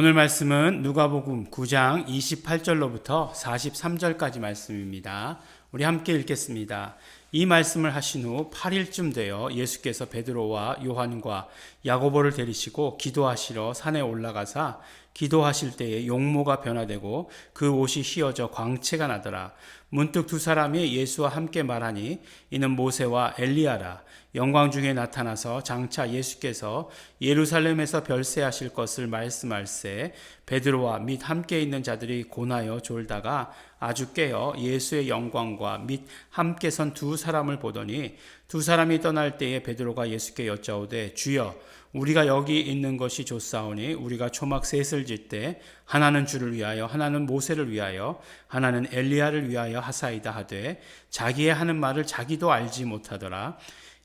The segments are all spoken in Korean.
오늘 말씀은 누가복음 9장 28절로부터 43절까지 말씀입니다. 우리 함께 읽겠습니다. 이 말씀을 하신 후 8일쯤 되어 예수께서 베드로와 요한과 야고보를 데리시고 기도하시러 산에 올라가사 기도하실 때에 용모가 변화되고 그 옷이 휘어져 광채가 나더라. 문득 두 사람이 예수와 함께 말하니 이는 모세와 엘리야라. 영광 중에 나타나서 장차 예수께서 예루살렘에서 별세하실 것을 말씀할세 베드로와 및 함께 있는 자들이 고나여 졸다가 아주 깨어 예수의 영광과 및 함께 선 두 사람을 보더니 두 사람이 떠날 때에 베드로가 예수께 여짜오되 주여 우리가 여기 있는 것이 좋사오니 우리가 초막 셋을 짓때 하나는 주를 위하여 하나는 모세를 위하여 하나는 엘리야를 위하여 하사이다 하되 자기의 하는 말을 자기도 알지 못하더라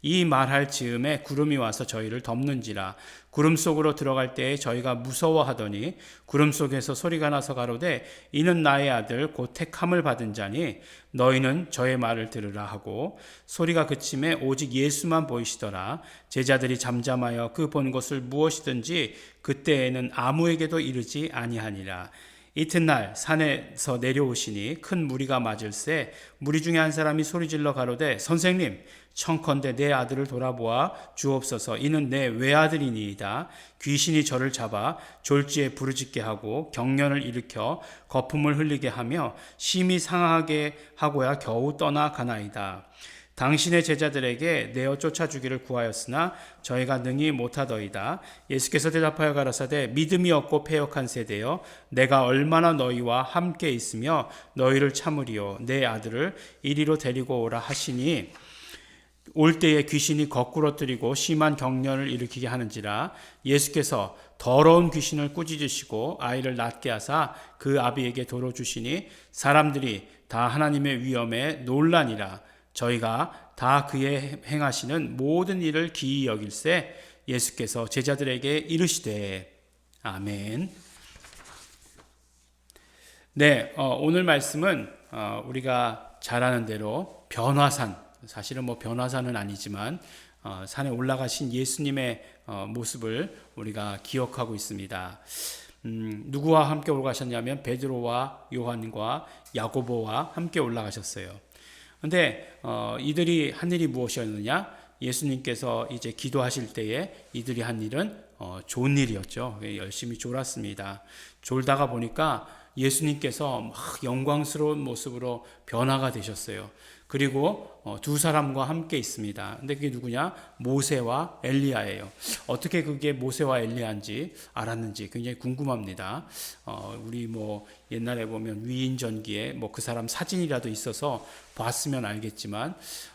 이 말할 즈음에 구름이 와서 저희를 덮는지라. 구름 속으로 들어갈 때에 저희가 무서워하더니 구름 속에서 소리가 나서 가로되 이는 나의 아들 곧 택함을 받은 자니 너희는 저의 말을 들으라 하고 소리가 그침에 오직 예수만 보이시더라. 제자들이 잠잠하여 그 본 것을 무엇이든지 그때에는 아무에게도 이르지 아니하니라 이튿날 산에서 내려오시니 큰 무리가 맞을새 무리 중에 한 사람이 소리질러 가로되 선생님 청컨대 내 아들을 돌아보아 주옵소서. 이는 내 외아들이니이다. 귀신이 저를 잡아 졸지에 부르짖게 하고 경련을 일으켜 거품을 흘리게 하며 심히 상하게 하고야 겨우 떠나가나이다 당신의 제자들에게 내어 쫓아주기를 구하였으나 저희가 능히 못하더이다. 예수께서 대답하여 가라사대 믿음이 없고 패역한 세대여 내가 얼마나 너희와 함께 있으며 너희를 참으리요. 내 아들을 이리로 데리고 오라 하시니 올 때에 귀신이 거꾸로 뜨리고 심한 경련을 일으키게 하는지라. 예수께서 더러운 귀신을 꾸짖으시고 아이를 낫게 하사 그 아비에게 도로 주시니 사람들이 다 하나님의 위엄에 놀라니라 저희가 다 그의 행하시는 모든 일을 기이 여길세 예수께서 제자들에게 이르시되 아멘. 네, 어, 오늘 말씀은 어, 우리가 잘 아는 대로 변화산 사실은 뭐 변화산은 아니지만 어, 산에 올라가신 예수님의 어, 모습을 우리가 기억하고 있습니다. 음, 누구와 함께 올라가셨냐면 베드로와 요한과 야고보와 함께 올라가셨어요. 근데 어, 이들이 한 일이 무엇이었느냐? 예수님께서 이제 기도하실 때에 이들이 한 일은 어, 좋은 일이었죠. 열심히 졸았습니다. 졸다가 보니까 예수님께서 막 영광스러운 모습으로 변화가 되셨어요. 그리고 어, 두 사람과 함께 있습니다. 근데 그게 누구냐? 모세와 엘리야예요. 어떻게 그게 모세와 엘리야인지 알았는지 굉장히 궁금합니다. 어, 우리 뭐 옛날에 보면 위인 전기에 뭐 그 사람 사진이라도 있어서 봤으면 알겠지만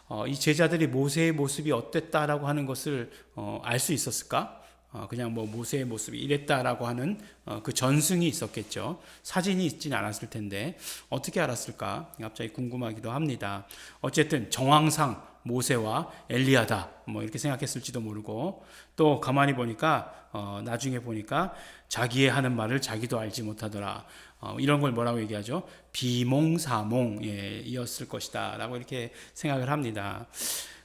어, 이 제자들이 모세의 모습이 어땠다라고 하는 것을 어, 알 수 있었을까? 어, 그냥 뭐 모세의 모습이 이랬다라고 하는 어, 그 전승이 있었겠죠. 사진이 있지는 않았을 텐데 어떻게 알았을까? 갑자기 궁금하기도 합니다. 어쨌든 정황상 모세와 엘리야다 뭐 이렇게 생각했을지도 모르고 또 가만히 보니까 어, 나중에 보니까 자기의 하는 말을 자기도 알지 못하더라. 어, 이런 걸 뭐라고 얘기하죠? 비몽사몽이었을 예, 것이다라고 이렇게 생각을 합니다.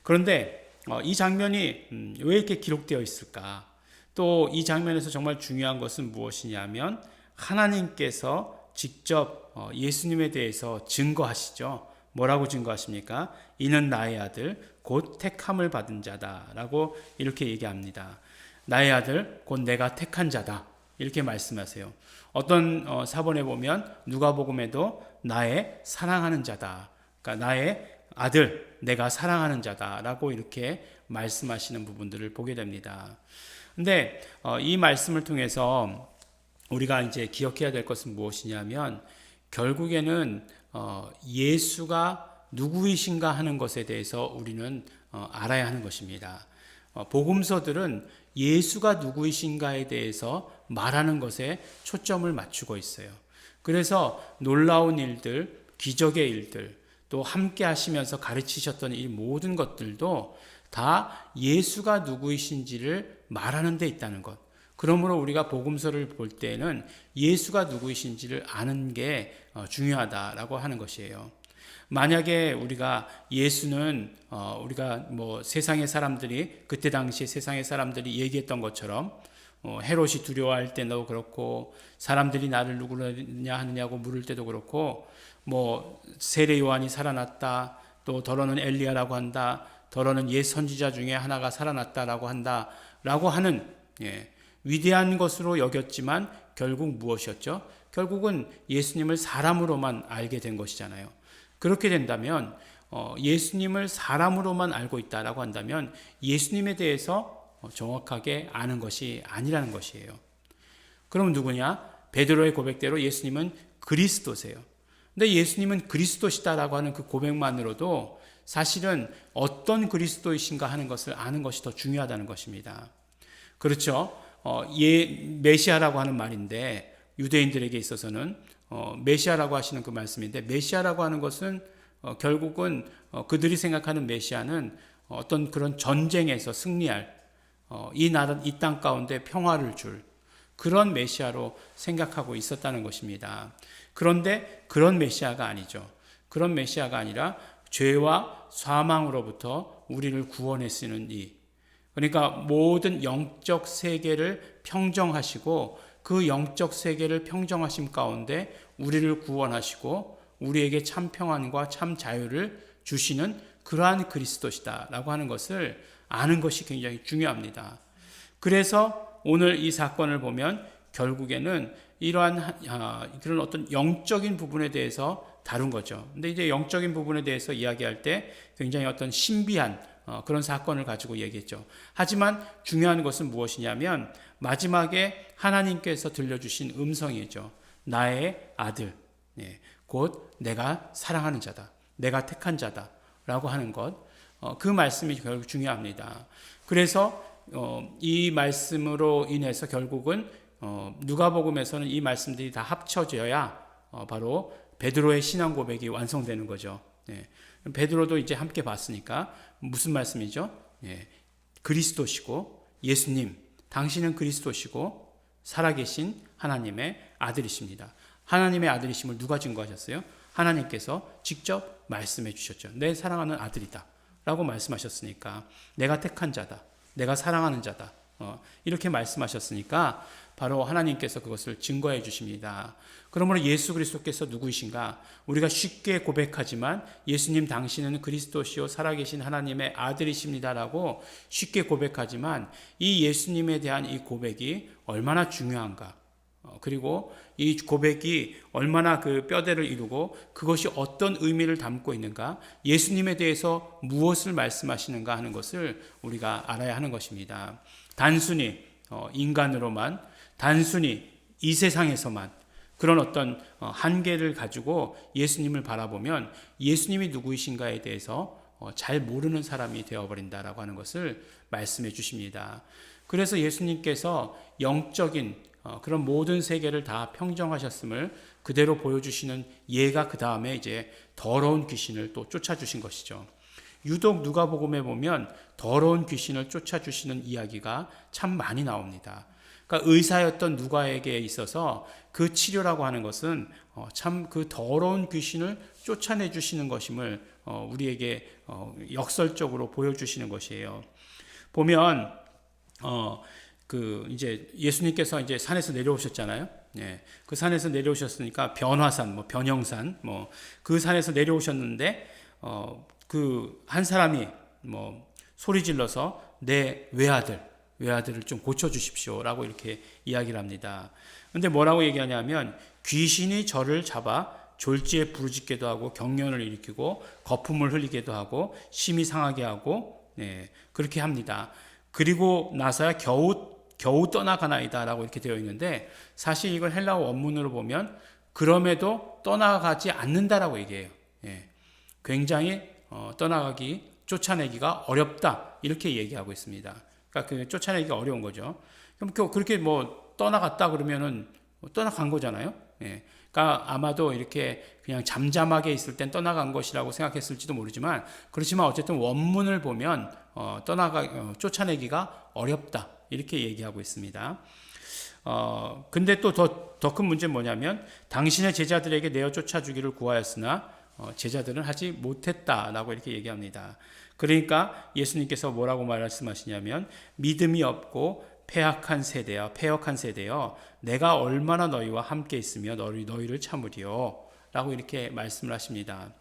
그런데 어, 이 장면이 음, 왜 이렇게 기록되어 있을까? 또 이 장면에서 정말 중요한 것은 무엇이냐면 하나님께서 직접 어, 예수님에 대해서 증거하시죠. 뭐라고 증거하십니까? 이는 나의 아들 곧 택함을 받은 자다라고 이렇게 얘기합니다. 나의 아들 곧 내가 택한 자다. 이렇게 말씀하세요. 어떤 어, 사본에 보면 누가복음에도 나의 사랑하는 자다. 그러니까 나의 아들 내가 사랑하는 자다라고 이렇게 말씀하시는 부분들을 보게 됩니다. 근데 어, 이 말씀을 통해서 우리가 이제 기억해야 될 것은 무엇이냐면 결국에는 어, 예수가 누구이신가 하는 것에 대해서 우리는 어, 알아야 하는 것입니다. 복음서들은 예수가 누구이신가에 대해서 말하는 것에 초점을 맞추고 있어요. 그래서 놀라운 일들, 기적의 일들, 또 함께 하시면서 가르치셨던 이 모든 것들도 다 예수가 누구이신지를 말하는 데 있다는 것. 그러므로 우리가 복음서를 볼 때는 예수가 누구이신지를 아는 게 어, 중요하다라고 하는 것이에요. 만약에 우리가 예수는 어, 우리가 뭐 세상의 사람들이 그때 당시 세상의 사람들이 얘기했던 것처럼 어, 헤롯이 두려워할 때도 그렇고 사람들이 나를 누구냐 하느냐고 물을 때도 그렇고 뭐 세례 요한이 살아났다 또 더러는 엘리야라고 한다 더러는 옛 선지자 중에 하나가 살아났다라고 한다라고 하는 예, 위대한 것으로 여겼지만 결국 무엇이었죠? 결국은 예수님을 사람으로만 알게 된 것이잖아요. 그렇게 된다면 어, 예수님을 사람으로만 알고 있다라고 한다면 예수님에 대해서 어, 정확하게 아는 것이 아니라는 것이에요. 그럼 누구냐? 베드로의 고백대로 예수님은 그리스도세요. 근데 예수님은 그리스도시다라고 하는 그 고백만으로도 사실은 어떤 그리스도이신가 하는 것을 아는 것이 더 중요하다는 것입니다. 그렇죠. 어, 예, 메시아라고 하는 말인데 유대인들에게 있어서는 어, 메시아라고 하시는 그 말씀인데 메시아라고 하는 것은 어, 결국은 어, 그들이 생각하는 메시아는 어떤 그런 전쟁에서 승리할 어, 이 나라 이 땅 가운데 평화를 줄 그런 메시아로 생각하고 있었다는 것입니다. 그런데 그런 메시아가 아니죠. 그런 메시아가 아니라 죄와 사망으로부터 우리를 구원했으는 이 그러니까 모든 영적 세계를 평정하시고 그 영적 세계를 평정하심 가운데 우리를 구원하시고 우리에게 참 평안과 참 자유를 주시는 그러한 그리스도시다라고 하는 것을 아는 것이 굉장히 중요합니다. 그래서 오늘 이 사건을 보면 결국에는 이러한 아, 그런 어떤 영적인 부분에 대해서 다룬 거죠. 근데 이제 영적인 부분에 대해서 이야기할 때 굉장히 어떤 신비한 어, 그런 사건을 가지고 얘기했죠. 하지만 중요한 것은 무엇이냐면 마지막에 하나님께서 들려주신 음성이죠. 나의 아들, 예, 곧 내가 사랑하는 자다, 내가 택한 자다라고 하는 것, 어, 그 말씀이 결국 중요합니다. 그래서 어, 이 말씀으로 인해서 결국은 어, 누가복음에서는 이 말씀들이 다 합쳐져야 어, 바로 베드로의 신앙 고백이 완성되는 거죠. 예. 베드로도 이제 함께 봤으니까 무슨 말씀이죠? 예. 그리스도시고 예수님, 당신은 그리스도시고 살아계신 하나님의 아들이십니다. 하나님의 아들이심을 누가 증거하셨어요? 하나님께서 직접 말씀해 주셨죠. 내 사랑하는 아들이다. 라고 말씀하셨으니까 내가 택한 자다. 내가 사랑하는 자다. 어, 이렇게 말씀하셨으니까 바로 하나님께서 그것을 증거해 주십니다. 그러므로 예수 그리스도께서 누구이신가? 우리가 쉽게 고백하지만 예수님 당신은 그리스도시요 살아계신 하나님의 아들이십니다라고 쉽게 고백하지만 이 예수님에 대한 이 고백이 얼마나 중요한가? 어, 그리고 이 고백이 얼마나 그 뼈대를 이루고 그것이 어떤 의미를 담고 있는가, 예수님에 대해서 무엇을 말씀하시는가 하는 것을 우리가 알아야 하는 것입니다. 단순히 어, 인간으로만, 단순히 이 세상에서만 그런 어떤 어, 한계를 가지고 예수님을 바라보면 예수님이 누구이신가에 대해서 잘 모르는 사람이 되어버린다라고 하는 것을 말씀해 주십니다. 그래서 예수님께서 영적인 어, 그런 모든 세계를 다 평정하셨음을 그대로 보여주시는 예가 그 다음에 이제 더러운 귀신을 또 쫓아주신 것이죠. 유독 누가복음에 보면 더러운 귀신을 쫓아주시는 이야기가 참 많이 나옵니다. 그러니까 의사였던 누가에게 있어서 그 치료라고 하는 것은 어, 참그 더러운 귀신을 쫓아내 주시는 것임을 어, 우리에게 역설적으로 보여주시는 것이에요. 보면 그 이제 예수님께서 이제 산에서 내려오셨잖아요. 예. 그 산에서 내려오셨으니까 변화산, 뭐 변형산, 뭐 그 산에서 내려오셨는데 어 그 한 사람이 뭐 소리 질러서 내 외아들, 외아들을 좀 고쳐 주십시오 라고 이렇게 이야기를 합니다. 근데 뭐라고 얘기하냐면 귀신이 저를 잡아 졸지에 부르짖게도 하고 경련을 일으키고 거품을 흘리게도 하고 심히 상하게 하고 네, 그렇게 합니다. 그리고 나서야 겨우 겨우 떠나가나이다라고 이렇게 되어 있는데 사실 이걸 헬라어 원문으로 보면 그럼에도 떠나가지 않는다라고 얘기해요. 예. 굉장히 어, 떠나가기 쫓아내기가 어렵다 이렇게 얘기하고 있습니다. 그러니까 그 쫓아내기가 어려운 거죠. 그럼 그렇게 뭐 떠나갔다 그러면은 뭐 떠나간 거잖아요. 예. 그러니까 아마도 이렇게 그냥 잠잠하게 있을 땐 떠나간 것이라고 생각했을지도 모르지만 그렇지만 어쨌든 원문을 보면 어, 떠나가 어, 쫓아내기가 어렵다 이렇게 얘기하고 있습니다. 어, 근데 또 더 더 큰 문제는 뭐냐면 당신의 제자들에게 내어 쫓아주기를 구하였으나 어, 제자들은 하지 못했다라고 이렇게 얘기합니다. 그러니까 예수님께서 뭐라고 말씀하시냐면 믿음이 없고 패악한 세대야, 패역한 세대여, 내가 얼마나 너희와 함께 있으며 너희 너희를 참으리요. 라고 이렇게 말씀을 하십니다.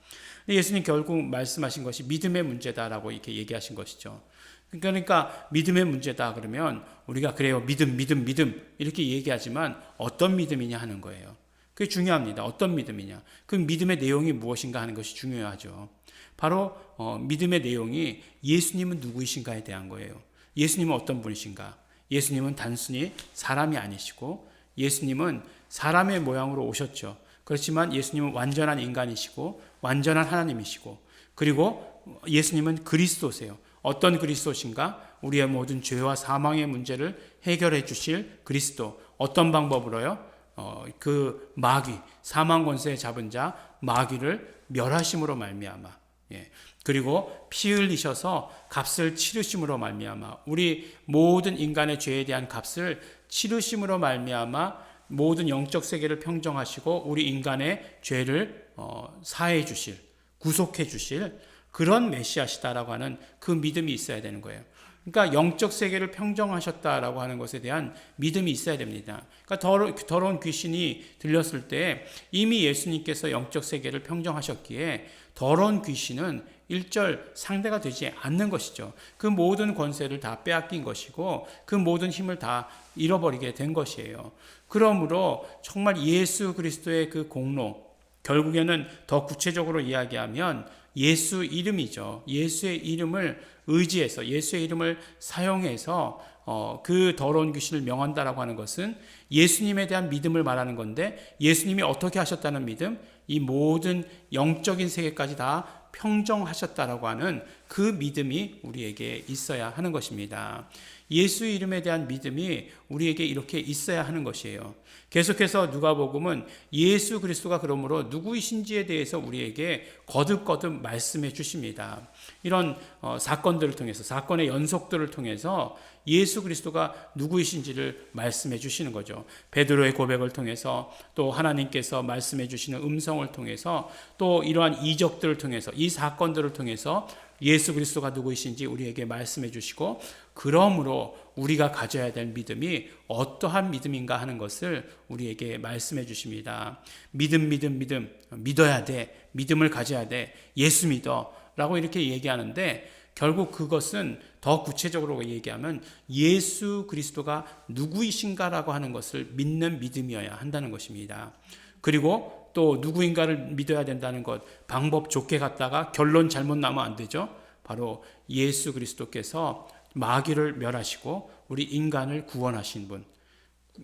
예수님 결국 말씀하신 것이 믿음의 문제다라고 이렇게 얘기하신 것이죠. 그러니까 믿음의 문제다 그러면 우리가 그래요 믿음 믿음 믿음 이렇게 얘기하지만 어떤 믿음이냐 하는 거예요. 그게 중요합니다. 어떤 믿음이냐. 그 믿음의 내용이 무엇인가 하는 것이 중요하죠. 바로 어, 믿음의 내용이 예수님은 누구이신가에 대한 거예요. 예수님은 어떤 분이신가? 예수님은 단순히 사람이 아니시고 예수님은 사람의 모양으로 오셨죠. 그렇지만 예수님은 완전한 인간이시고 완전한 하나님이시고 그리고 예수님은 그리스도세요. 어떤 그리스도신가? 우리의 모든 죄와 사망의 문제를 해결해 주실 그리스도. 어떤 방법으로요? 어, 그 마귀, 사망 권세에 잡은 자 마귀를 멸하심으로 말미암아. 예. 그리고 피 흘리셔서 값을 치르심으로 말미암아 우리 모든 인간의 죄에 대한 값을 치르심으로 말미암아 모든 영적 세계를 평정하시고 우리 인간의 죄를 어, 사해 주실 구속해 주실 그런 메시아시다라고 하는 그 믿음이 있어야 되는 거예요. 그러니까 영적 세계를 평정하셨다라고 하는 것에 대한 믿음이 있어야 됩니다. 그러니까 더러, 더러운 귀신이 들렸을 때 이미 예수님께서 영적 세계를 평정하셨기에 더러운 귀신은 일절 상대가 되지 않는 것이죠. 그 모든 권세를 다 빼앗긴 것이고 그 모든 힘을 다 잃어버리게 된 것이에요. 그러므로 정말 예수 그리스도의 그 공로 결국에는 더 구체적으로 이야기하면 예수 이름이죠. 예수의 이름을 의지해서 예수의 이름을 사용해서 어, 그 더러운 귀신을 명한다라고 하는 것은 예수님에 대한 믿음을 말하는 건데 예수님이 어떻게 하셨다는 믿음, 이 모든 영적인 세계까지 다 평정하셨다라고 하는 그 믿음이 우리에게 있어야 하는 것입니다. 예수 이름에 대한 믿음이 우리에게 이렇게 있어야 하는 것이에요. 계속해서 누가복음은 예수 그리스도가 그러므로 누구이신지에 대해서 우리에게 거듭거듭 말씀해 주십니다. 이런 어, 사건들을 통해서 사건의 연속들을 통해서 예수 그리스도가 누구이신지를 말씀해 주시는 거죠. 베드로의 고백을 통해서 또 하나님께서 말씀해 주시는 음성을 통해서 또 이러한 이적들을 통해서 이 사건들을 통해서 예수 그리스도가 누구이신지 우리에게 말씀해 주시고 그러므로 우리가 가져야 될 믿음이 어떠한 믿음인가 하는 것을 우리에게 말씀해 주십니다. 믿음 믿음 믿음 믿어야 돼. 믿음을 가져야 돼. 예수 믿어. 라고 이렇게 얘기하는데 결국 그것은 더 구체적으로 얘기하면 예수 그리스도가 누구이신가라고 하는 것을 믿는 믿음이어야 한다는 것입니다. 그리고 또 누구인가를 믿어야 된다는 것 방법 좋게 갔다가 결론 잘못 나면 안 되죠. 바로 예수 그리스도께서 마귀를 멸하시고 우리 인간을 구원하신 분,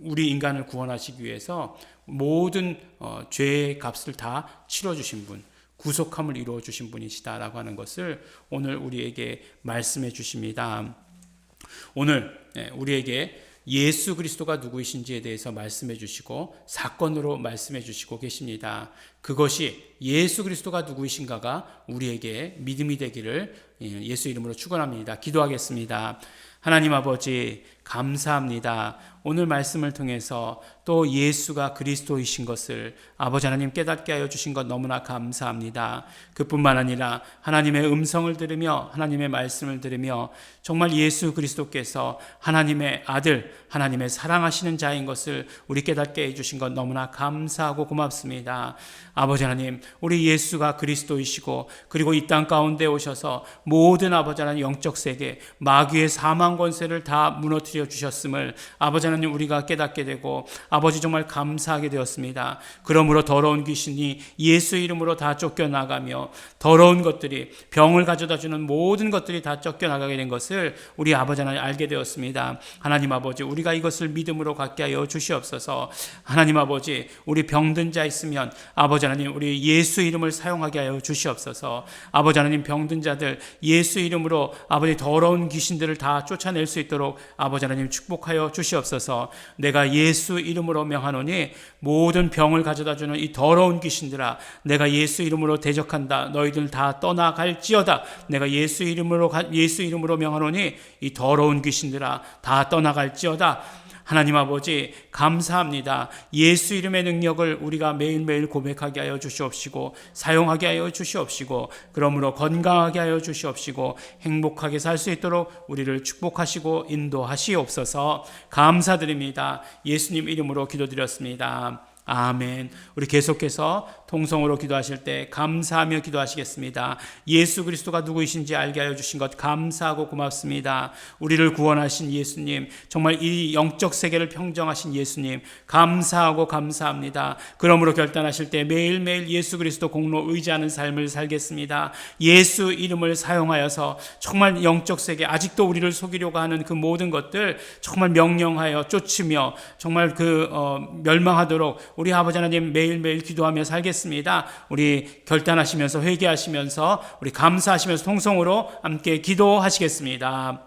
우리 인간을 구원하시기 위해서 모든 어, 죄의 값을 다 치러 주신 분, 구속함을 이루어 주신 분이시다라고 하는 것을 오늘 우리에게 말씀해 주십니다. 오늘 예, 우리에게 예수 그리스도가 누구이신지에 대해서 말씀해 주시고 사건으로 말씀해 주시고 계십니다. 그것이 예수 그리스도가 누구이신가가 우리에게 믿음이 되기를 예, 예수 이름으로 축원합니다. 기도하겠습니다. 하나님 아버지 감사합니다. 오늘 말씀을 통해서 또 예수가 그리스도이신 것을 아버지 하나님 깨닫게 하여 주신 것 너무나 감사합니다. 그뿐만 아니라 하나님의 음성을 들으며 하나님의 말씀을 들으며 정말 예수 그리스도께서 하나님의 아들, 하나님의 사랑하시는 자인 것을 우리 깨닫게 해 주신 것 너무나 감사하고 고맙습니다. 아버지 하나님, 우리 예수가 그리스도이시고 그리고 이 땅 가운데 오셔서 모든 아버지 하나님 영적 세계 마귀의 사망 권세를 다 무너뜨려 주셨음을 아버지 하나님 우리가 깨닫게 되고 아버지 정말 감사하게 되었습니다. 그러므로 더러운 귀신이 예수 이름으로 다 쫓겨나가며 더러운 것들이 병을 가져다 주는 모든 것들이 다 쫓겨나가게 된 것을 우리 아버지 하나님 알게 되었습니다. 하나님 아버지 우리가 이것을 믿음으로 갖게 하여 주시옵소서. 하나님 아버지 우리 병든 자 있으면 아버지 하나님 우리 예수 이름을 사용하게 하여 주시옵소서. 아버지 하나님 병든 자들 예수 이름으로 아버지 더러운 귀신들을 다 쫓 아낼 수 있도록 아버지 하나님 축복하여 주시옵소서. 내가 예수 이름으로 명하노니 모든 병을 가져다 주는 이 더러운 귀신들아 내가 예수 이름으로 대적한다. 너희들 다 떠나갈지어다. 내가 예수 이름으로 예수 이름으로 명하노니 이 더러운 귀신들아 다 떠나갈지어다. 하나님 아버지 감사합니다. 예수 이름의 능력을 우리가 매일매일 고백하게 하여 주시옵시고 사용하게 하여 주시옵시고 그러므로 건강하게 하여 주시옵시고 행복하게 살 수 있도록 우리를 축복하시고 인도하시옵소서 감사드립니다. 예수님 이름으로 기도드렸습니다. 아멘. 우리 계속해서 통성으로 기도하실 때 감사하며 기도하시겠습니다. 예수 그리스도가 누구이신지 알게 하여 주신 것 감사하고 고맙습니다. 우리를 구원하신 예수님, 정말 이 영적 세계를 평정하신 예수님, 감사하고 감사합니다. 그러므로 결단하실 때 매일매일 예수 그리스도 공로 의지하는 삶을 살겠습니다. 예수 이름을 사용하여서 정말 영적 세계, 아직도 우리를 속이려고 하는 그 모든 것들 정말 명령하여 쫓으며 정말 그 어, 멸망하도록 우리 아버지 하나님 매일매일 기도하며 살 겠습니다. 우리 결단하시면서 회개하시면서 우리 감사하시면서 통성으로 함께 기도하시겠습니다.